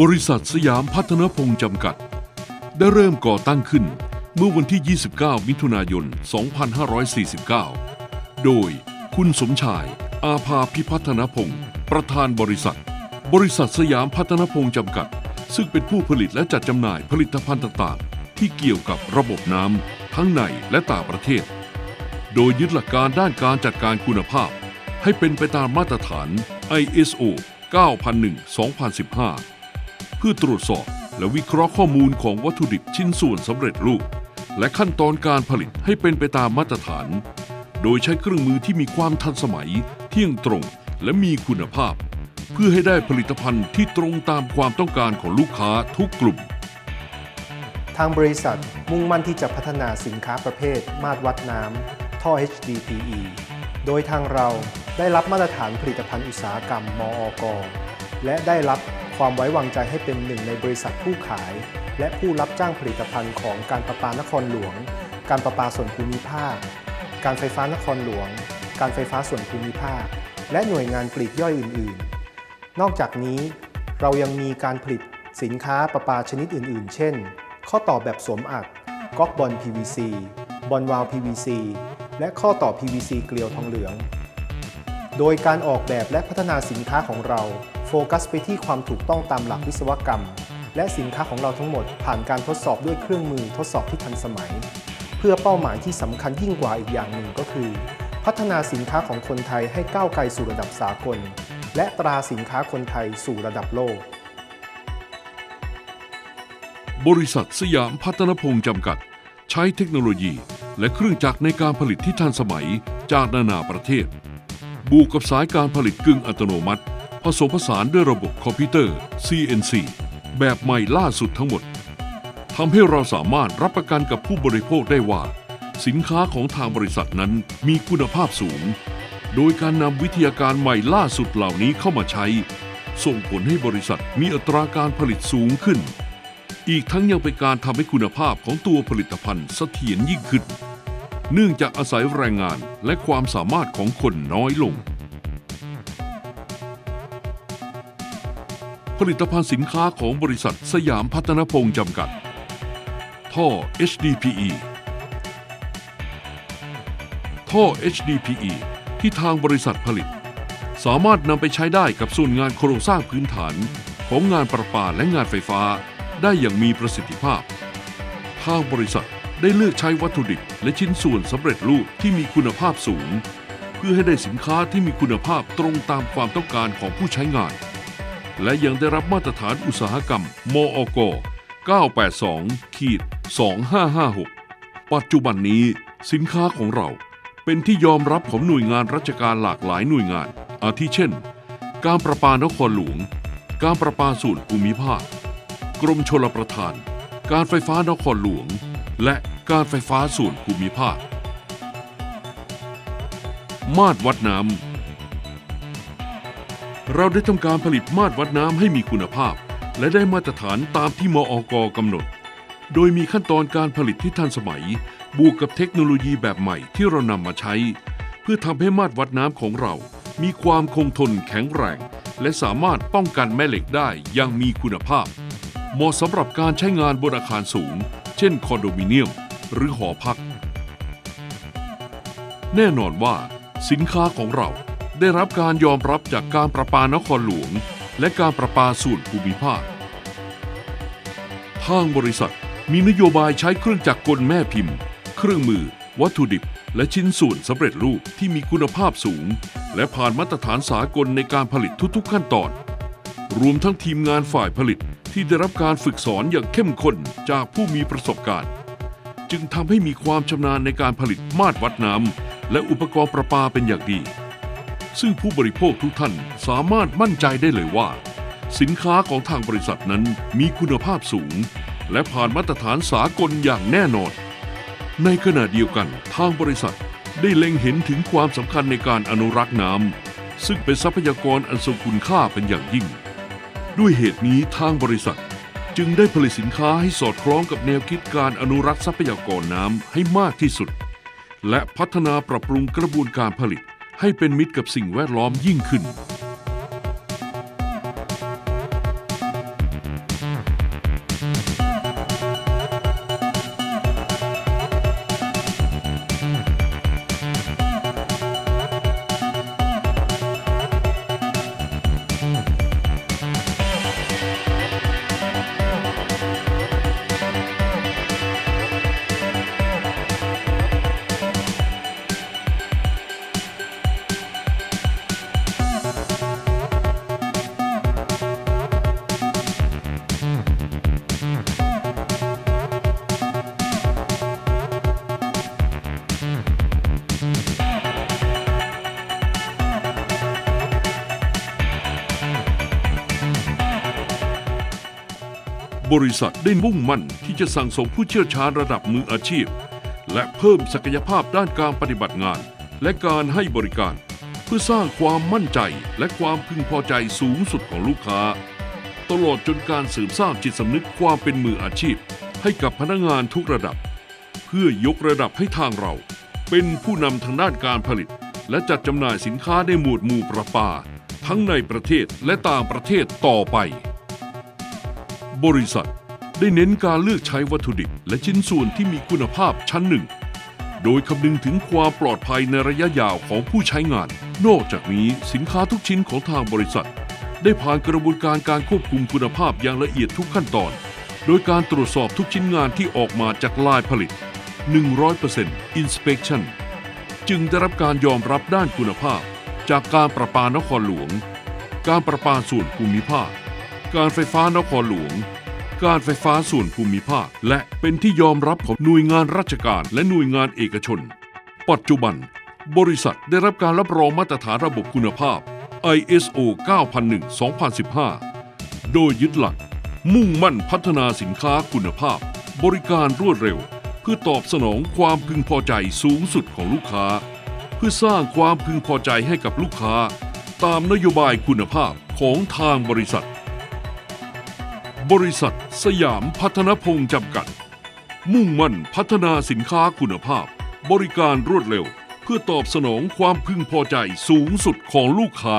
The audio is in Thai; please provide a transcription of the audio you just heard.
บริษัทสยามพัฒนพงศ์จำกัด ได้เริ่มก่อตั้งขึ้นเมื่อวันที่ 29 มิถุนายน 2549 โดยคุณสมชาย อาภาพิพัฒนพงศ์ประธานบริษัท บริษัทสยามพัฒนพงศ์จำกัด ซึ่งเป็นผู้ผลิตและจัดจำหน่ายผลิตภัณฑ์ต่างๆ ที่เกี่ยวกับระบบน้ำทั้งในและต่างประเทศ โดยยึดหลักการด้านการจัดการคุณภาพ ให้เป็นไปตามมาตรฐาน ISO 9001-2015 เพื่อตรวจสอบและวิเคราะห์ข้อมูลของวัตถุดิบชิ้นส่วนสำเร็จรูป และขั้นตอนการผลิตให้เป็นไปตามมาตรฐาน โดยใช้เครื่องมือที่มีความทันสมัย เที่ยงตรงและมีคุณภาพ เพื่อให้ได้ผลิตภัณฑ์ที่ตรงตามความต้องการของลูกค้าทุกกลุ่ม ทางบริษัทมุ่งมั่นที่จะพัฒนาสินค้าประเภท มาตรวัดน้ำท่อ HDPE โดยทางเราได้รับมาตรฐานผลิตภัณฑ์อุตสาหกรรมมอก และได้รับ ความไว้วางใจให้เป็นหนึ่งในบริษัทผู้ขาย และผู้รับจ้างผลิตภัณฑ์ของการประปานครหลวง การประปาส่วนภูมิภาค การไฟฟ้านครหลวง การไฟฟ้าส่วนภูมิภาค และหน่วยงานปลีกย่อยอื่น ๆ นอกจากนี้เรายังมีการผลิตสินค้าประปาชนิดอื่น ๆ เช่น ข้อต่อแบบสวมอัดก๊อกบอล PVC บอลวาล PVC และข้อต่อ PVC เกลียวทองเหลือง โดยการออกแบบและพัฒนาสินค้าของเรา ฟกัสไปที่ความถูกต้องตามหลักวิศวกรรม และสินค้าของเราทั้งหมดผ่านการทดสอบด้วยเครื่องมือทดสอบที่ทันสมัย เพื่อเป้าหมายที่สำคัญยิ่งกว่าอีกอย่างหนึ่งก็คือ พัฒนาสินค้าของคนไทยให้ก้าวไกลสู่ระดับสากล และตราสินค้าคนไทยสู่ระดับโลก บริษัทสยามพัฒนพงศ์จำกัด ใช้เทคโนโลยี และเครื่องจักรในการผลิตที่ทันสมัยจากนานาประเทศ บวกกับสายการผลิตกึ่งอัตโนมัติ ผสมผสานด้วยระบบคอมพิวเตอร์ CNC แบบใหม่ล่าสุดทั้งหมดทำให้เราสามารถรับประกันกับผู้บริโภคได้ว่า สินค้าของทางบริษัทนั้นมีคุณภาพสูง โดยการนำวิทยาการใหม่ล่าสุดเหล่านี้เข้ามาใช้ ส่งผลให้บริษัทมีอัตราการผลิตสูงขึ้น อีกทั้งยังเป็นการทำให้คุณภาพของตัวผลิตภัณฑ์เสถียรยิ่งขึ้น เนื่องจากอาศัยแรงงานและความสามารถของคนน้อยลง ผลิตภัณฑ์สินค้าของบริษัทสยามพัฒนพงศ์จำกัด ท่อ HDPE ท่อ HDPE ที่ทางบริษัทผลิต สามารถนำไปใช้ได้กับส่วนงานโครงสร้างพื้นฐานของงานประปาและงานไฟฟ้าได้อย่างมีประสิทธิภาพ ทางบริษัทได้เลือกใช้วัตถุดิบและชิ้นส่วนสำเร็จรูปที่มีคุณภาพสูง เพื่อให้ได้สินค้าที่มีคุณภาพตรงตามความต้องการของผู้ใช้งาน และยังได้รับมาตรฐานอุตสาหกรรมมอก982ขีด2556 ปัจจุบันนี้สินค้าของเราเป็นที่ยอมรับของหน่วยงานราชการหลากหลายหน่วยงาน อาทิเช่น การประปานครหลวง การประปาส่วนภูมิภาค กรมชลประทาน การไฟฟ้านครหลวง และการไฟฟ้าส่วนภูมิภาค มาตรวัดน้ำ เราได้ทำการผลิตมาตรวัดน้ำให้มีคุณภาพ และได้มาตรฐานตามที่มอกกำหนด โดยมีขั้นตอนการผลิตที่ทันสมัย บวกกับเทคโนโลยีแบบใหม่ที่เรานำมาใช้ เพื่อทำให้มาตรวัดน้ำของเรา มีความคงทนแข็งแรง และสามารถป้องกันแม่เหล็กได้อย่างมีคุณภาพ เหมาะสำหรับการใช้งานบนอาคารสูง เช่นคอนโดมิเนียม หรือหอพัก แน่นอนว่า สินค้าของเรา ได้รับการยอมรับจากการประปานครหลวง และการประปาส่วนภูมิภาคทางบริษัทมีนโยบายใช้เครื่องจักรกลแม่พิมพ์ เครื่องมือ วัตถุดิบ และชิ้นส่วนสำเร็จรูปที่มีคุณภาพสูง และผ่านมาตรฐานสากลในการผลิตทุกๆขั้นตอน รวมทั้งทีมงานฝ่ายผลิตที่ได้รับการฝึกสอนอย่างเข้มข้นจากผู้มีประสบการณ์ จึงทำให้มีความชำนาญในการผลิตมาตรวัดน้ำและอุปกรณ์ประปาเป็นอย่างดี ซึ่งผู้บริโภคทุกท่านสามารถมั่นใจได้เลยว่า สินค้าของทางบริษัทนั้นมีคุณภาพสูง และผ่านมาตรฐานสากลอย่างแน่นอน ในขณะเดียวกันทางบริษัทได้เล็งเห็นถึงความสำคัญในการอนุรักษ์น้ำซึ่งเป็นทรัพยากรอันทรงคุณค่าเป็นอย่างยิ่ง ด้วยเหตุนี้ทางบริษัทจึงได้ผลิตสินค้าให้สอดคล้องกับแนวคิดการอนุรักษ์ทรัพยากรน้ำให้มากที่สุด และพัฒนาปรับปรุงกระบวนการผลิต ให้เป็นมิตรกับสิ่งแวดล้อมยิ่งขึ้น บริษัทได้มุ่งมั่นที่จะสั่งสมผู้เชี่ยวชาญระดับมืออาชีพ และเพิ่มศักยภาพด้านการปฏิบัติงาน และการให้บริการ เพื่อสร้างความมั่นใจและความพึงพอใจสูงสุดของลูกค้า ตลอดจนการเสริมสร้างจิตสำนึกความเป็นมืออาชีพ ให้กับพนักงานทุกระดับ เพื่อยกระดับให้ทางเรา เป็นผู้นำทางด้านการผลิต และจัดจำหน่ายสินค้าในหมวดหมู่ประปา ทั้งในประเทศและต่างประเทศต่อไป บริษัท ได้เน้นการเลือกใช้วัตถุดิบและชิ้นส่วนที่มีคุณภาพชั้นหนึ่ง โดยคำนึงถึงความปลอดภัยในระยะยาวของผู้ใช้งาน นอกจากนี้สินค้าทุกชิ้นของทางบริษัท ได้ผ่านกระบวนการการควบคุมคุณภาพอย่างละเอียดทุกขั้นตอน โดยการตรวจสอบทุกชิ้นงานที่ออกมาจากลายผลิต 100% inspection จึงได้รับการยอมรับด้านคุณภาพ จากการประปานครหลวง การประปาส่วนภูมิภาค การไฟฟ้านครหลวง การไฟฟ้าส่วนภูมิภาค และเป็นที่ยอมรับของหน่วยงานราชการและหน่วยงานเอกชน ปัจจุบัน บริษัทได้รับการรับรองมาตรฐานระบบคุณภาพ ISO 9001-2015 โดยยึดหลัก มุ่งมั่นพัฒนาสินค้าคุณภาพ บริการรวดเร็ว เพื่อตอบสนองความพึงพอใจสูงสุดของลูกค้า เพื่อสร้างความพึงพอใจให้กับลูกค้า ตามนโยบายคุณภาพของทางบริษัท บริษัทสยามพัฒนพงศ์จำกัด มุ่งมั่นพัฒนาสินค้าคุณภาพ บริการรวดเร็ว เพื่อตอบสนองความพึงพอใจสูงสุดของลูกค้า